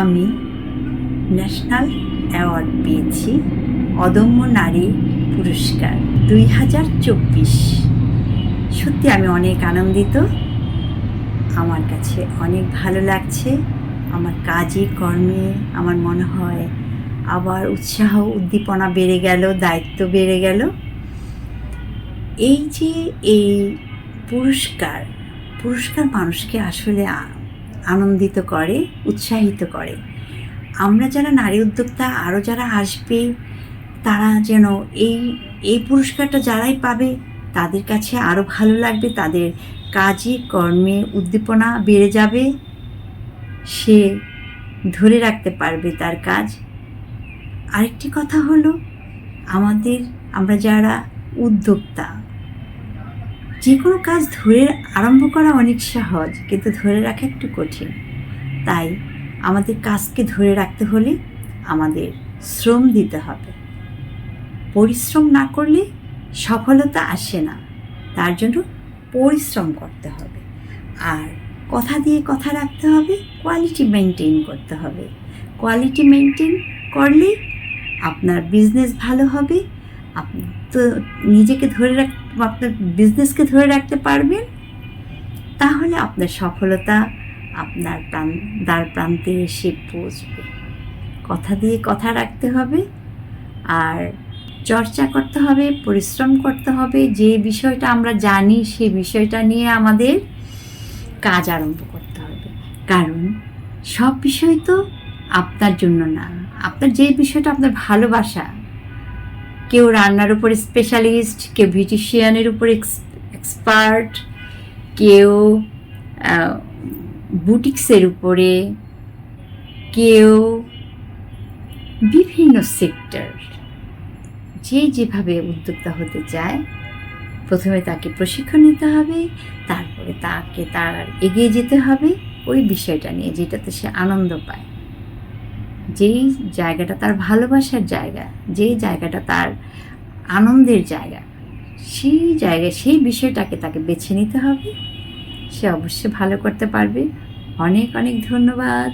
আমি national award পেয়েছি অদম্য নারী পুরস্কার দুই হাজার চব্বিশ। সত্যি আমি অনেক আনন্দিত। আমার কাছে অনেক ভালো লাগছে। আমার কাজে কর্মে আমার মনে হয় আবার উৎসাহ, উদ্দীপনা বেড়ে গেল, দায়িত্ব বেড়ে গেল। এই যে এই পুরস্কার পুরস্কার মানুষকে আসলে আনন্দিত করে, উৎসাহিত করে। আমরা যারা নারী উদ্যোক্তা আরও যারা আসবে, তারা যেন এই এই পুরস্কারটা যারাই পাবে, তাদের কাছে আরও ভালো লাগবে, তাদের কাজে, কর্মে উদ্দীপনা বেড়ে যাবে, সে ধরে রাখতে পারবে তার কাজ। আরেকটি কথা হলো, আমাদের, আমরা যারা উদ্যোক্তা যে কোনো কাজ ধরে আরম্ভ করা অনেক সহজ, কিন্তু ধরে রাখা একটু কঠিন। তাই আমাদের কাজকে ধরে রাখতে হলে আমাদের শ্রম দিতে হবে। পরিশ্রম না করলে সফলতা আসে না, তার জন্য পরিশ্রম করতে হবে। আর কথা দিয়ে কথা রাখতে হবে কোয়ালিটি মেনটেন করতে হবে। কোয়ালিটি মেনটেন করলে আপনার বিজনেস ভালো হবে আপনি তো নিজেকে ধরে রাখ, আপনার বিজনেসকে ধরে রাখতে পারবেন, তাহলে আপনার সফলতা আপনার প্রাণ, দ্বার প্রান্তে এসে পৌঁছবে। কথা দিয়ে কথা রাখতে হবে, আর চর্চা করতে হবে, পরিশ্রম করতে হবে, যে বিষয়টা আমরা জানি সেই বিষয়টা নিয়ে আমাদের কাজ আরম্ভ করতে হবে। কারণ সব বিষয় তো আপনার জন্য না, আপনার যে বিষয়টা আপনার ভালোবাসা কেউ রান্নার উপরে স্পেশালিস্ট কেউ বিউটিশিয়ানের উপর এক্সপার্ট কেউ বুটিক্সের উপরে, কেউ বিভিন্ন সেক্টর যে যেভাবে উদ্যোক্তা হতে চায়, প্রথমে তাকে প্রশিক্ষণ নিতে হবে, তারপরে তাকে তার এগিয়ে যেতে হবে, ওই বিষয়টা নিয়ে যেটাতে সে আনন্দ পায়। যেই জায়গাটা তার ভালোবাসার জায়গা, যেই জায়গাটা তার আনন্দের জায়গা, সেই জায়গায় সেই বিষয়টাকে তাকে বেছে নিতে হবে। সে অবশ্যই ভালো করতে পারবে। অনেক অনেক ধন্যবাদ।